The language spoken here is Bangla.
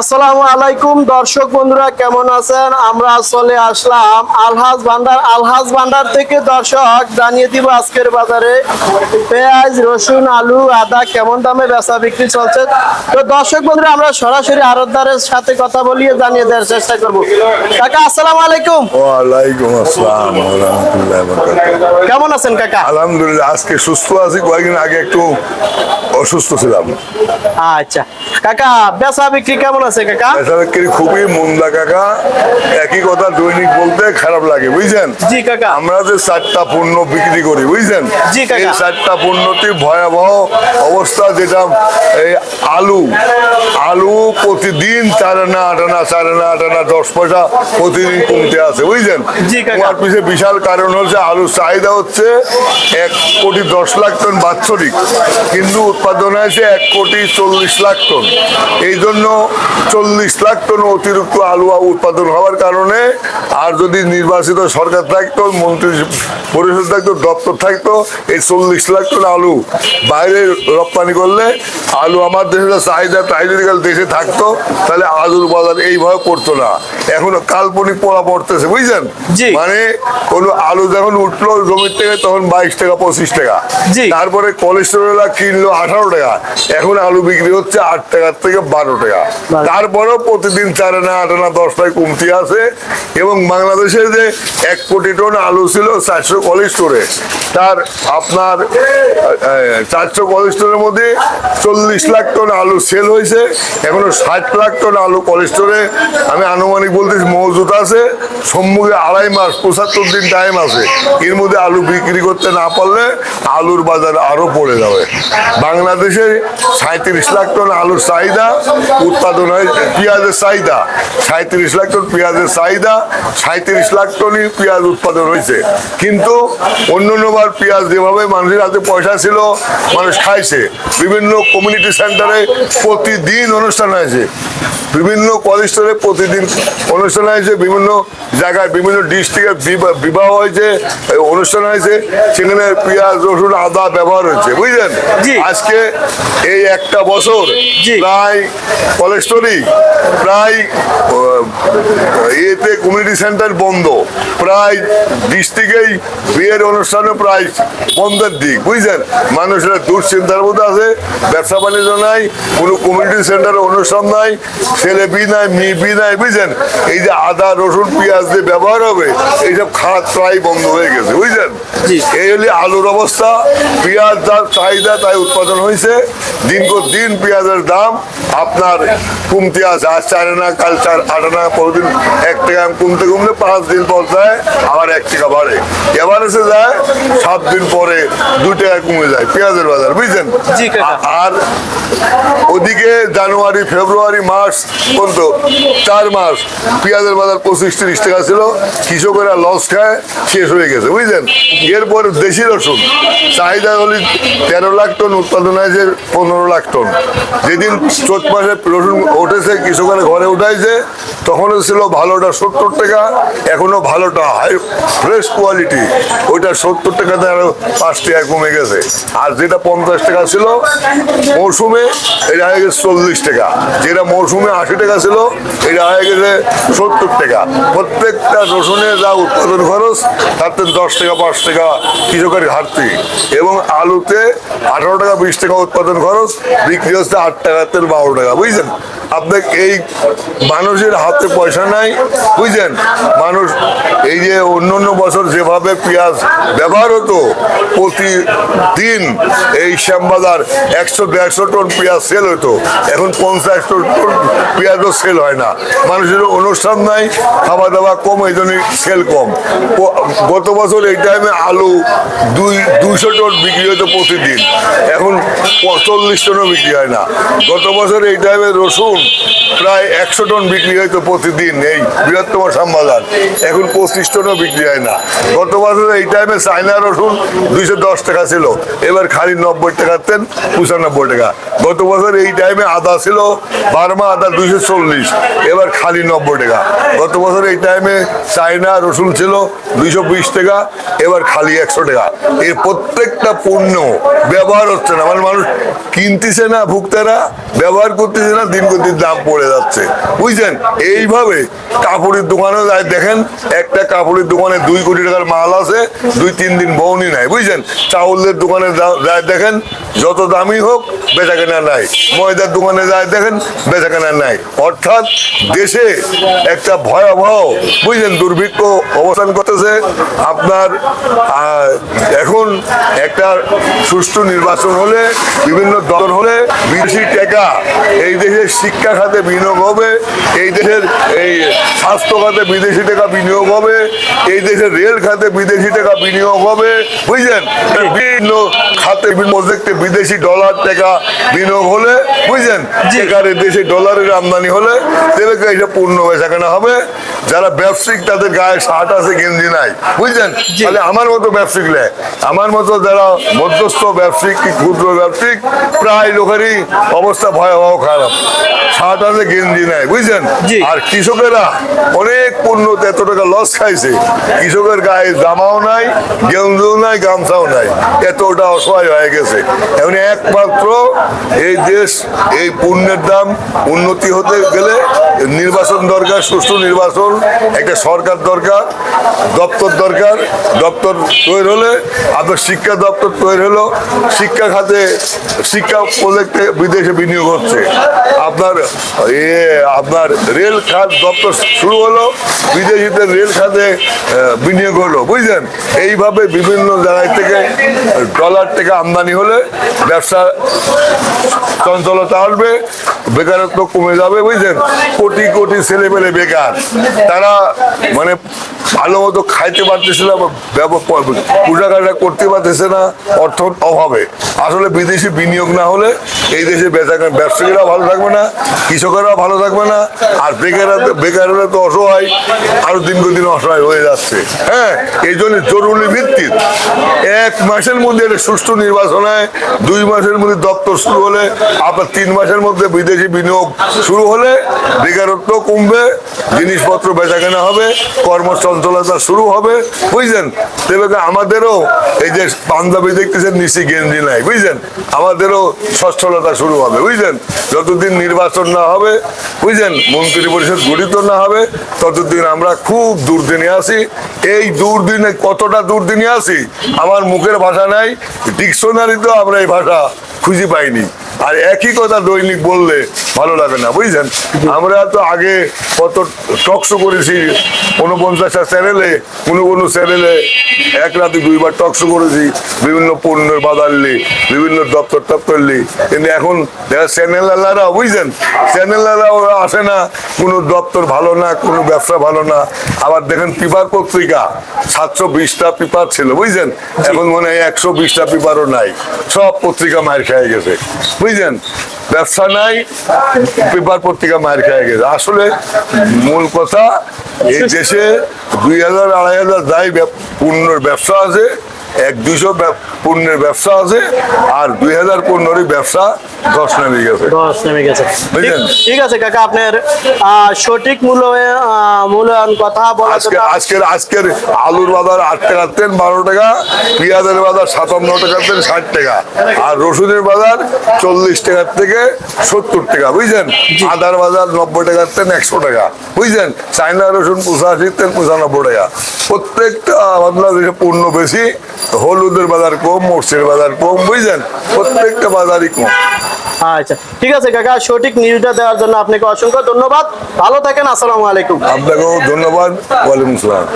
আসসালামু আলাইকুম দর্শক বন্ধুরা কেমন আছেন? আমরা চলে আসলাম আলহাজ ভান্ডার। আলহাজ ভান্ডার থেকে দর্শক জানিয়ে দিব আজকের বাজারে পেঁয়াজ রসুন আলু আদা কেমন দামে বেচা বিক্রি চলছে। তো দর্শক বন্ধুরা আমরা সরাসরি আড়তদারের সাথে কথা বলিয়ে জানিয়ে দেওয়ার চেষ্টা করব। কাকা আসসালামু আলাইকুম। ওয়ালাইকুম আসসালাম রহমতুল্লাহ কেমন আছেন কাকা? আলহামদুলিল্লাহ আজকে সুস্থ আছি। কয়েকদিন আগে একটু অসুস্থ ছিলাম। আচ্ছা। কাকা বেচা বিক্রি কেমন আছে কাকা? এটা বিক্রি খুবই মন্দা কাকা। একই কথা দৈনিক বলতে খারাপ লাগে বুঝছেন? জি কাকা। আমরা যে চারটা পণ্য বিক্রি করি বুঝছেন? জি কাকা। এই চারটা পণ্যটি ভয়াবহ অবস্থা যেটা এই আলু আলু প্রতিদিন চার আনা আট আনা চার আনা আট আনা দশ পয়সা প্রতিদিন কমতে আছে বুঝছেন। তোমার পিছিয়ে বিশাল কারণ হচ্ছে আলুর চাহিদা হচ্ছে এক কোটি দশ লাখ টন বাৎসরিক কিন্তু উৎপাদন হয়েছে এক কোটি চল্লিশ লাখ টন। এই জন্য চল্লিশ লাখ টন অতিরিক্ত আলু উৎপাদন হওয়ার কারণে আর যদি নির্বাচিত সরকার থাকতো মন্ত্রী পরিষদ থাকতো দপ্তর থাকতো এই চল্লিশ লাখ টন আলু বাইরে রপ্তানি করলে আলু আমার দেশের চাহিদা তাই যদি দেশে থাকতো তাহলে আলুর বাজার এইভাবে পড়তো না। এখনও কাল্পনিক পড়া পড়তেছে বুঝছেন? মানে কোনো আলু যখন উঠল জমির থেকে তখন বাইশ টাকা পঁচিশ টাকা। তারপরে কোলেস্টেরল কিনলো আঠারো টাকা। এখন আলু বিক্রি হচ্ছে আট টাকার থেকে বারো টাকা। তারপরেও প্রতিদিন চার আনা আট আনা দশ টাকা কমতি আছে। এবং বাংলাদেশে যে এক কোটি টন আলু ছিল চারশো কোলেস্টোরে, তার আপনার চারশো কোলেস্টোরের মধ্যে চল্লিশ লাখ টন আলু সেল হয়েছে। এখনও ষাট লাখ টন আলু কোলেস্টোরে। আমি আনুমানিক বলতেছি মজুদ আছে। সম্মুখে আড়াই মাস, পঁচাত্তর দিন টাইম আছে। এর মধ্যে আলু বিক্রি করতে না পারলে আলুর বাজার আরও পড়ে যাবে। বাংলাদেশে সাঁত্রিশ লাখ টন আলুর চাহিদা উৎপাদন হয় পেঁয়াজের চাহিদা। সাঁত্রিশ লাখ টন পেঁয়াজের চাহিদা সাঁত্রিশ লাখ টনই পেঁয়াজ উৎপাদন হয়েছে। কিন্তু অন্য অন্যবার পেঁয়াজ যেভাবে মানুষের হাতে পয়সা ছিল, মানুষ খাইছে। বিভিন্ন কমিউনিটি সেন্টারে প্রতিদিন অনুষ্ঠান হয়েছে। বিভিন্ন কলেস্টোরে প্রতিদিন অনুষ্ঠান হয়েছে বিভিন্ন জায়গায় বিভিন্ন ডিস্ট্রিক্টে বিবাহ হয়েছে অনুষ্ঠান হয়েছে সেখানে পেঁয়াজ রসুন আদা ব্যবহার হয়েছে বুঝলেন। আজকে এই একটা বছর। প্রায় কলেস্টোরি প্রায় এতে কমিউনিটি সেন্টার বন্ধ প্রায় ডিস্ট্রিক্টেই বিয়ের অনুষ্ঠানে প্রায় বন্ধের দিক বুঝলেন মানুষেরা দুশ্চিন্তার মধ্যে আছে ব্যবসা বাণিজ্য নাই কোনো কমিউনিটি সেন্টারে অনুষ্ঠান নাই ছেলে বি নাই মেয়ে বি বুঝছেন? এই যে আদা রসুন পেঁয়াজ দিয়ে ব্যবহার হবে এইসব খাওয়া প্রায় বন্ধ হয়ে গেছে বুঝছেন? এই হলে আলুর অবস্থা। পেঁয়াজ যার চাহিদা তাই উৎপাদন হয়েছে। দিন কর দিন পেঁয়াজের দাম আপনার কমতে আছে আজ চার আনা কাল চার আট আনা প্রতিদিন এক টাকা কমতে কমতে পাঁচ দিন পর যায় আবার এক টাকা বাড়ে। এবার এসে যায় সাত দিন পরে দু টাকা কমে যায় পেঁয়াজের বাজার বুঝছেন? আর ওদিকে জানুয়ারি ফেব্রুয়ারি মার্চ পর্যন্ত চার মাস পেঁয়াজের বাজার পঁচিশ তিরিশ টাকা ছিল, কৃষকেরা লস খায়, শেষ হয়ে গেছে, বুঝলেন? এরপর দেশি রসুন, চাহিদা হলে তেরো লাখ টন, উৎপাদন হয়েছে পনেরো লাখ টন। যেদিন চোদ্দ মাসে রসুন কৃষকেরা ঘরে উঠাইছে, তখনও ছিল ভালোটা সত্তর টাকা, এখনও ভালোটা হাই ফ্রেশ কোয়ালিটি ওইটা সত্তর টাকাতে আরও পাঁচ টাকা কমে গেছে। আর যেটা পঞ্চাশ টাকা ছিল, মৌসুমে, এটা হয়ে গেছে চল্লিশ টাকা। যেটা মৌসুমে আশি টাকা ছিল, এটা হয়ে গেছে সত্তর টাকা। প্রত্যেকটা রসুনের যা উৎপাদন খরচ, তার তাতে দশ টাকা, পাঁচ টাকা কৃষকের ঘাটতি। এবং আলুতে আঠারো টাকা, বিশ টাকা উৎপাদন খরচ, বিক্রি হচ্ছে আট টাকা, তেল বারো টাকা, বুঝছেন? আপনার এই মানুষের হাতে পয়সা নাই বুঝছেন মানুষ এই যে অন্য অন্য বছর যেভাবে পেঁয়াজ ব্যবহার হতো, প্রতিদিন এই শ্যামবাজার একশো দেড়শো টন পেঁয়াজ সেল হতো। এখন পঞ্চাশ টন পেঁয়াজও সেল হয় না। মানুষের অনুষ্ঠান নাই, খাওয়া দাওয়া কম, এই জন্যই সেল কম। গত বছর এই টাইমে আলু দুই, দুইশো টন বিক্রি হতো প্রতিদিন। এখন চল্লিশ টনও বিক্রি হয় না। গত বছর এই টাইমে রসুন প্রায় একশো টন বিক্রি হতো প্রতিদিন এই বৃহত্তম শ্যামবাজার। এখন পঁচিশ টনও বিক্রি হয় না। গত বছর এই টাইমে চায়না রসুন দুইশো দশ টাকা ছিল। এবার খালি নব্বই টাকা তেন পঁচানব্বই টাকা। গত বছর এই টাইমে আদা ছিল বার্মা আদা দুইশো চল্লিশ, এবার খালি নব্বই টাকা। গত বছর এই টাইমে চায়না রসুন ছিল দুইশো বিশ টাকা, এবার খালি একশো টাকা। এর প্রত্যেকটা পণ্য ব্যবহার হচ্ছে না। মানে মানুষ কিনতেছে না, ভুক্তারা ব্যবহার করতেছে না, দিন দিন দাম পড়ে যাচ্ছে। বুঝছেন? এইভাবে কাপড়ের দোকানে যায়, দেখেন, একটা কাপড়ের দোকানে দুই কোটি টাকার মাল আছে, দুই, তিন দিন বউনি নাই, বুঝছেন? চাউলের দোকানে যায়, দেখেন, যত দামি হোক বেচা কেনা নাই। ময়দার দোকানে যায়, দেখেন বেচা কেনা নাই। অর্থাৎ দেশে একটা ভয়াবহ বুঝলেন দুর্ভিক্ষ অবস্থান করতেছে। আপনার এখন একটা সুষ্ঠু নির্বাচন হলে, বিভিন্ন দল হলে বিদেশি টাকা এই দেশের শিক্ষা খাতে বিনিয়োগ হবে এই দেশের এই স্বাস্থ্য খাতে বিদেশি টাকা বিনিয়োগ হবে এই দেশের রেল খাতে বিদেশি টাকা বিনিয়োগ হবে বুঝলেন? বিভিন্ন খাতে প্রজেক্টে বিদেশি ডলার টাকা বিনিয়োগ হলে বুঝলেন? যেখানে দেশে ডলারের আমদানি হলে দেবে এটা পূর্ণ বেচা কেনা হবে। যারা ব্যবসায়িক তাদের গায়ে শার্ট আছে গেঞ্জি নাই বুঝলেন? তাহলে আমার মতো ব্যবসায়িক নেয় আমার মতো যারা মধ্যস্থ ব্যবসায়িক ক্ষুদ্র ব্যবসায়িক প্রায় লোকেরই অবস্থা ভয়াবহ খারাপ। শার্ট গেঞ্জি নাই বুঝছেন। আর কৃষকেরা অনেক পণ্য এত টাকা লস খাইছে। কৃষকের গায়ে জামাও নাই গেঞ্জিও নাই গামছাও নাই। এতটা অসহায় হয়ে গেছে। এখন একমাত্র এই দেশ এই পণ্যের দাম উন্নতি হতে গেলে নির্বাচন দরকার সুষ্ঠু নির্বাচন একটা সরকার দরকার দপ্তর দরকার দপ্তর তৈরি হলে আপনার শিক্ষা দপ্তর তৈরি হলো শিক্ষা খাতে শিক্ষা প্রজেক্টে বিদেশে বিনিয়োগ হচ্ছে। আপনার আপনার রেল খাত দপ্তর শুরু হলো, বিদেশিদের রেল খাতে বিনিয়োগ হলো, বুঝলেন? এইভাবে বিভিন্ন জায়গায় থেকে ডলার থেকে আমদানি হলে ব্যবসা চঞ্চলতা আসবে, বেকারত্ব কমে যাবে, বুঝলেন? কোটি কোটি ছেলে পেলে বেকার। তারা মানে ভালো মতো খাইতে পারতেছে না আশাক করতে পারতেছে না, অর্থ অভাবে। আসলে বিদেশি বিনিয়োগ না হলে এই দেশে বেচা ব্যবসায়ীরা ভালো থাকবে না কৃষকেরা ভালো থাকবে না, আর বেকাররা বেকাররা তো অসহায়, আরও দিন দিন অসহায় হয়ে যাচ্ছে। হ্যাঁ এই জন্য জরুরি ভিত্তিক এক মাসের মধ্যে একটা সুষ্ঠু নির্বাচন হয়, দুই মাসের মধ্যে দপ্তর শুরু হলে আপনার তিন মাসের মধ্যে বিদেশি বিনিয়োগ শুরু হলে বেকারত্ব কমবে, জিনিসপত্র বেচা কেনা হবে কর্মচঞ্চলতা শুরু হবে, বুঝলেন? তবে আমাদেরও এই যে পাঞ্জাবি দেখতেছেন, নিচে গেঞ্জি নাই, বুঝলেন? আমাদেরও সচ্ছলতা শুরু হবে, বুঝলেন? যতদিন নির্বাচন না হবে, বুঝলেন? মন্ত্রী পরিষদ গঠিত না হবে, ততদিন আমরা খুব দুর্দিনে আছি। এই দুর্দিনে কতটা দুর্দিনে আছি? আমার মুখের ভাষা নাই ডিকশনারিতেও আমরা এই ভাষা খুঁজে পাইনি। আর একই কথা দৈনিক বললে ভালো লাগে না বুঝছেন? আমরা তো আগে কত টকশো করেছি উনপঞ্চাশটা চ্যানেলে কোনো কোনো চ্যানেলে এক রাতে দুইবার টকশো করেছি বিভিন্ন পণ্যের বাদাল্লি বিভিন্ন দপ্তর টপ্তরলি কিন্তু এখন চ্যানেলারা বুঝছেন? চ্যানেলারা ওরা আসে না কোনো দপ্তর ভালো না কোনো ব্যবসা ভালো না। আবার দেখেন পিপার পত্রিকা সাতশো বিশটা পিপার ছিল বুঝছেন? এখন মনে হয় একশো বিশটা পিপারও নাই সব পত্রিকা মার খেয়ে গেছে বুঝছেন? ব্যবসা নাই, পেপার পত্রিকা মায়ের খেয়ে গেছে। আসলে মূল কথা, এই দেশে দুই হাজার, আড়াই হাজার দায় পূর্ণ ব্যবসা আছে এক দুইশো পণ্যের ব্যবসা আছে আর দুই হাজার পণ্যেরই ব্যবসা দশ নামে গেছে। দশ নেমে গেছে। বুঝলেন? ঠিক- আছে কাকা আপনার সঠিক মূল্য মূল্যায়ন কথা জন্য আজকের আজকের আলুর বাজার আট টাকা তেল বারো টাকা পেঁয়াজের বাজার সাতান্ন টাকা তেল ষাট টাকা আর রসুনের বাজার চল্লিশ টাকার থেকে সত্তর টাকা বুঝছেন আদার বাজার নব্বই টাকার তেল একশো টাকা বুঝছেন চাইনা রসুন পঁচাশি তেল পঁচানব্বই টাকা। প্রত্যেকটা বাংলাদেশে পণ্য বেশি হলুদের বাজার কম মরচের বাজার কম বুঝলেন? প্রত্যেকটা বাজারই কম। আচ্ছা ঠিক আছে কাকা সঠিক নিউজটা দেওয়ার জন্য আপনাকে অসংখ্য ধন্যবাদ। ভালো থাকেন আসসালামু আলাইকুম। আপনাকেও ধন্যবাদ। ওয়ালাইকুম আসসালাম।